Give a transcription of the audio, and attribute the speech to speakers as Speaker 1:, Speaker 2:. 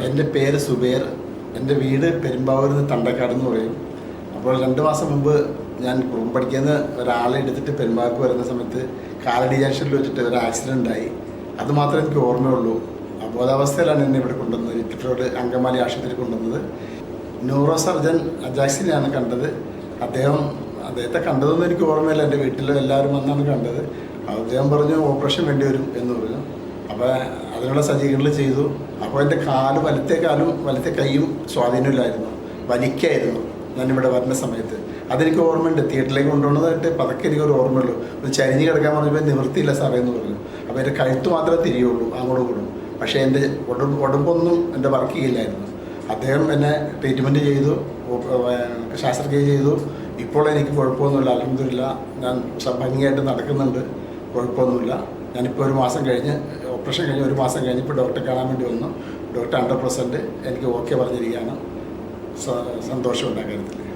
Speaker 1: എന്റെ പേര് സുബേർ എന്റെ വീട് പെരുമ്പാവൂരിൽ നിന്ന് തണ്ടക്കാട് എന്ന് പറയും. അപ്പോൾ രണ്ട് മാസം മുമ്പ് ഞാൻ കുറും പഠിക്കുന്ന ഒരാളെ എടുത്തിട്ട് പെരുമ്പാവൂർക്ക് വരുന്ന സമയത്ത് കാലടി ജംഗ്ഷനിൽ വെച്ചിട്ട് ഒരു ആക്സിഡന്റ് ആയി അത് മാത്രമേ എനിക്ക് ഓർമ്മയുള്ളൂ. അബോധാവസ്ഥയിലാണ് എന്നെ ഇവിടെ കൊണ്ടുവന്നത്. ഇറ്റിഫ്രോഡ് അങ്കമാലി ആശുപത്രി കൊണ്ടുവന്നത്. ന്യൂറോ സർജൻ അജാക്സിനെയാണ് കണ്ടത്. അദ്ദേഹം അദ്ദേഹത്തെ കണ്ടതൊന്നും എനിക്ക് ഓർമ്മയില്ല. എന്റെ വീട്ടിൽ എല്ലാവരും വന്നാണ് കണ്ടത്. അദ്ദേഹം പറഞ്ഞു ഓപ്പറേഷൻ വേണ്ടി വരും എന്ന് പറഞ്ഞു. അപ്പോൾ അതിനുള്ള സജ്ജീകരണങ്ങൾ ചെയ്തു. അപ്പോൾ എന്റെ കാൽ വലത്തെ കാലും വലത്തെ കൈയും സ്വാധീനമില്ലായിരുന്നു. വലിക്കായിരുന്നു ഞാനിവിടെ വരുന്ന സമയത്ത്. അതെനിക്ക് ഓർമ്മയുണ്ട്. തിയേറ്ററിലേക്ക് കൊണ്ടുപോകുന്നതായിട്ട് പതക്കെ എനിക്ക് ഒരു ഓർമ്മയുള്ളൂ. ഒരു ചരിഞ്ഞ് കിടക്കാൻ പറഞ്ഞപ്പോൾ നിവൃത്തിയില്ല സാറേ എന്ന് പറഞ്ഞു. അപ്പോൾ എന്റെ കഴുത്ത് മാത്രമേ തിരിയുള്ളൂ അങ്ങോട്ടും കൂടും പക്ഷേ എന്റെ ഉടമ്പ് ഉടമ്പൊന്നും എന്റെ വർക്ക് ചെയ്യില്ലായിരുന്നു. അദ്ദേഹം എന്നെ ട്രീറ്റ്മെന്റ് ചെയ്തു ശാസ്ത്രക്രിയ ചെയ്തു. ഇപ്പോൾ എനിക്ക് കുഴപ്പമൊന്നുമില്ല. അലഹമില്ല ഞാൻ ഭംഗിയായിട്ട് നടക്കുന്നുണ്ട്. കുഴപ്പമൊന്നുമില്ല. ഞാനിപ്പോൾ ഒരു മാസം കഴിഞ്ഞ് ഓപ്പറേഷൻ കഴിഞ്ഞ് ഒരു മാസം കഴിഞ്ഞപ്പോൾ ഡോക്ടറെ കാണാൻ വേണ്ടി വന്നു. ഡോക്ടർ ഹൺഡ്രഡ് പെർസെന്റ് എനിക്ക് ഓക്കെ പറഞ്ഞിരിക്കുകയാണ്. സ- സന്തോഷമുണ്ട് ആ കാര്യത്തിൽ